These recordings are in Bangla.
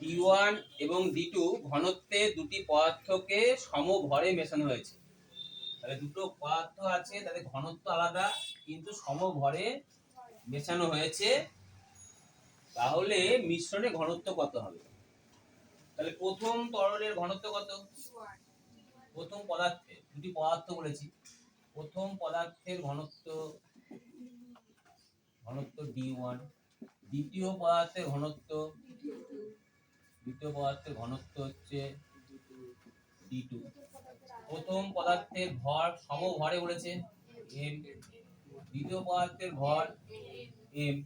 ডি ওয়ান এবং ডি টু ঘনত্বে দুটি পদার্থকে সমভরে মেশানো হয়েছে। তাহলে দুটো পদার্থ আছে, তাদের ঘনত্ব আলাদা, কিন্তু সমভরে মেশানো হয়েছে। তাহলে মিশ্রণে ঘনত্ব কত হবে? তাহলে প্রথম তরলের ঘনত্ব কত? প্রথম পদার্থে, দুটি পদার্থ বলেছি। প্রথম পদার্থের ঘনত্ব ঘনত্ব ডি ওয়ান দ্বিতীয় পদার্থের ঘনত্ব দ্বিতীয় পদার্থের ঘনত্ব হচ্ছে ডি টু প্রথম পদার্থের ভর সমভরে বলেছে এম দ্বিতীয় পদার্থের ভর এম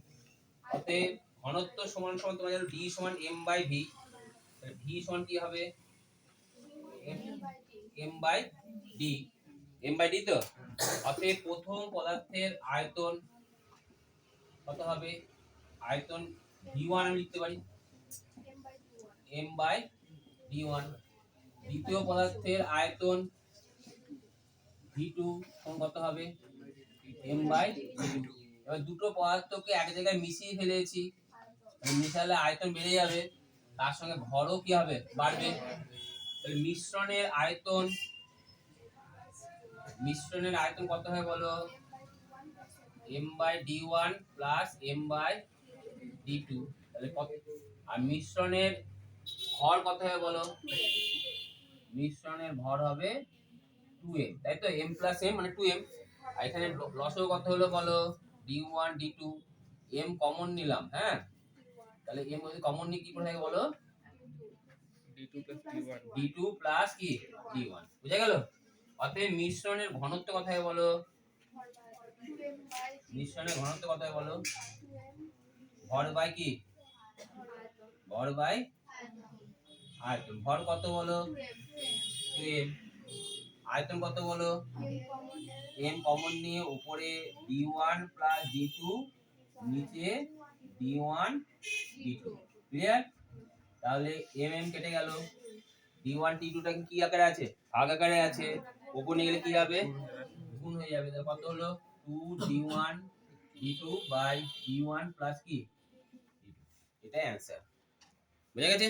অতএব ঘনত্ব সমান সমান তোমরা জানো ডি সমান এম বাই ভি ভি সমান কি হবে? M by D M by D তো? অতএব প্রথম পদার্থের আয়তন কত হবে? আয়তন ভি ওয়ান আমি লিখতে পারি। এম বাই ডি ওয়ান দ্বিতীয় পদার্থের আয়তন ভি টু কত হবে? এম বাই এবার দুটো পদার্থকে এক জায়গায় মিশিয়ে ফেলেছি। মিশালে আয়তন বেড়ে যাবে। তার সঙ্গে ভরও কি হবে? বাড়বে। মিশ্রণের আয়তন মিশ্রণের আয়তন কত হবে বলো? M by D one plus M by D two তাহলে আর মিশ্রণের ভর কত হবে বলো? মিশ্রণের ভর হবে টু এম তাই তো? এম প্লাস এম মানে টু এম আর এখানে লসও কত হলো বলো? D one D two M common নিলাম হ্যাঁ? তাহলে এম যদি কমন নিয়ে কি করে থাকে বলো? D2 D1 D two plus কি? ডি ওয়ান বুঝা গেল? অতএব মিশ্রণের ঘনত্ব কত হবে বলো? মিশ্রণের ঘনত্ব কত হবে বলো? ভর বাই কি? ভর বাই আয়তন। ভর কত বলো? এম আয়তন কত বলো? এম কমন নিয়ে উপরে D one plus D two নিচে D one D two clear তাহলে এম এম কেটে গেল। ডি ওয়ান ডি টুটা কি আকারে আছে? ভাগ আকারে আছে। ওপর নিয়ে গেলে কি হবে? গুণ হয়ে যাবে। কত হলো? Two D one D two by D one plus কি? এটাই অ্যান্সার বুঝে গেছে?